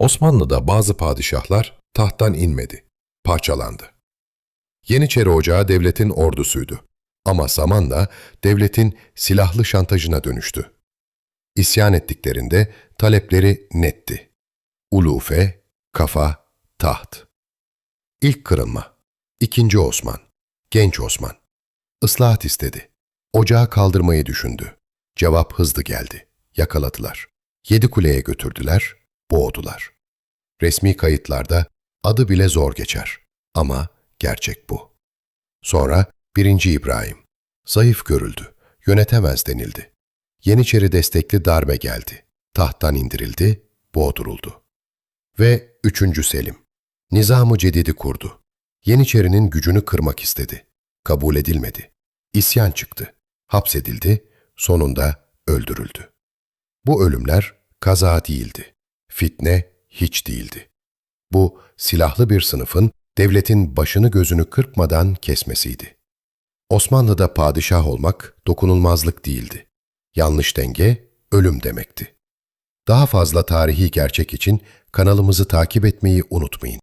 Osmanlı'da bazı padişahlar tahttan inmedi, parçalandı. Yeniçeri Ocağı devletin ordusuydu. Ama zamanla devletin silahlı şantajına dönüştü. İsyan ettiklerinde talepleri netti. Ulufe, kafa, taht. İlk kırılma. İkinci Osman. Genç Osman. Islahat istedi. Ocağı kaldırmayı düşündü. Cevap hızlı geldi. Yakaladılar. Yedi kuleye götürdüler, boğdular. Resmi kayıtlarda adı bile zor geçer. Ama gerçek bu. Sonra 1. İbrahim. Zayıf görüldü. Yönetemez denildi. Yeniçeri destekli darbe geldi. Tahttan indirildi, boğduruldu. Ve 3. Selim. Nizam-ı Cedid'i kurdu. Yeniçerinin gücünü kırmak istedi. Kabul edilmedi. İsyan çıktı. Hapsedildi, sonunda öldürüldü. Bu ölümler kaza değildi. Fitne hiç değildi. Bu silahlı bir sınıfın devletin başını gözünü kırpmadan kesmesiydi. Osmanlı'da padişah olmak dokunulmazlık değildi. Yanlış denge ölüm demekti. Daha fazla tarihi gerçek için kanalımızı takip etmeyi unutmayın.